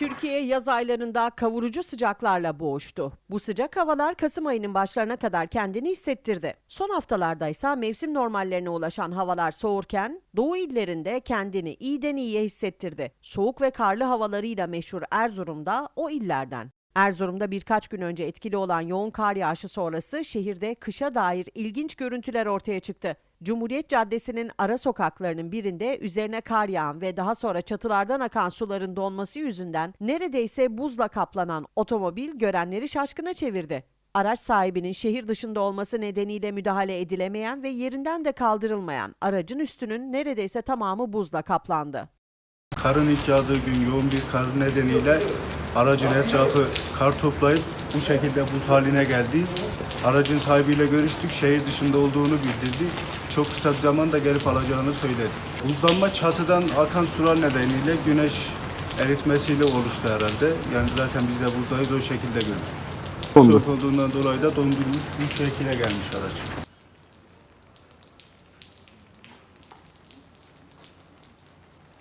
Türkiye yaz aylarında kavurucu sıcaklarla boğuştu. Bu sıcak havalar Kasım ayının başlarına kadar kendini hissettirdi. Son haftalarda ise mevsim normallerine ulaşan havalar soğurken Doğu illerinde kendini iyiden iyiye hissettirdi. Soğuk ve karlı havalarıyla meşhur Erzurum'da o illerden. Erzurum'da birkaç gün önce etkili olan yoğun kar yağışı sonrası şehirde kışa dair ilginç görüntüler ortaya çıktı. Cumhuriyet Caddesi'nin ara sokaklarının birinde üzerine kar yağan ve daha sonra çatılardan akan suların donması yüzünden neredeyse buzla kaplanan otomobil görenleri şaşkına çevirdi. Araç sahibinin şehir dışında olması nedeniyle müdahale edilemeyen ve yerinden de kaldırılmayan aracın üstünün neredeyse tamamı buzla kaplandı. Karın ilk yağdığı gün yoğun bir kar nedeniyle aracın etrafı kar toplayıp bu şekilde buz haline geldi. Aracın sahibiyle görüştük, şehir dışında olduğunu bildirdi. Çok kısa bir zamanda gelip alacağını söyledi. Buzlanma çatıdan akan sular nedeniyle güneş eritmesiyle oluştu herhalde. Yani zaten biz de buradayız o şekilde gördük. Soğuk olduğundan dolayı da dondurmuş bu şekilde gelmiş araç.